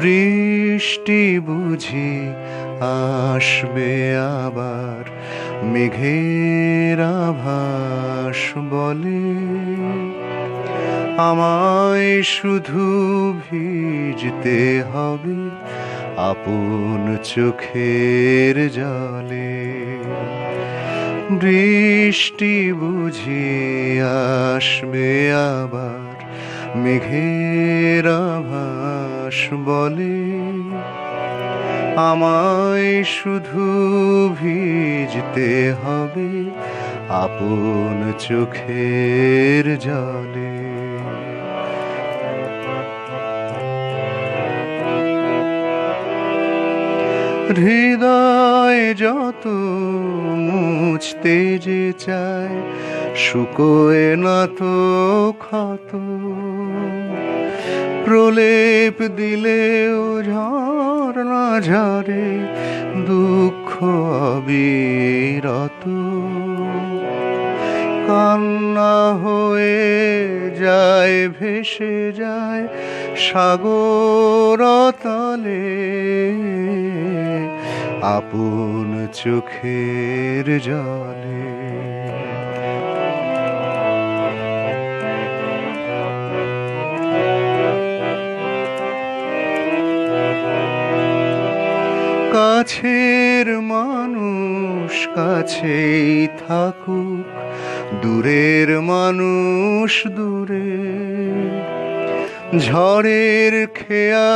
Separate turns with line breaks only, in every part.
বৃষ্টি বুঝি আসবে আবার মেঘের আভাস বলে। আমায় শুধু ভিজতে হবে আপন চোখের জলে বৃষ্টি বুঝি আসবে আবার মেঘের আভাস বলে। আমায় শুধু ভিজতে হবে আপন চোখের জলে। হৃদয় যত মুছতে যে চায়, শুকোয় না তো ক্ষত। প্রলেপ দিলেও না ঝরে, দুঃখ অবিরত। কান্না হয়ে যায়, ভেসে যায় সাগর তলে। আপন চোখের জলে। কাছের মানুষ কাছেই থাকুক দূরের মানুষ দূরে। ঝড়ের খেয়া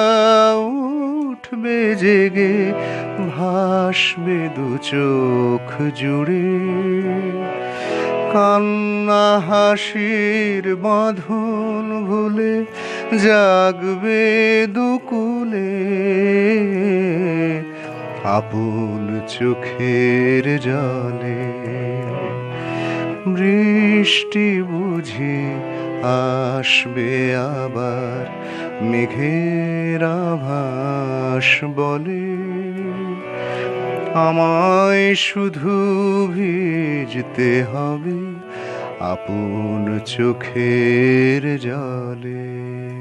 উঠবে জেগে ভাসবে দু চোখ জুড়ে। কান্না হাসির বাঁধন ভুলে জাগবে দুকুলে। আপন চোখের জলে বৃষ্টি বুঝি আসবে আবার মেঘের আভাস বলে। আমায় শুধু ভিজতে হবে আপন চোখের জলে।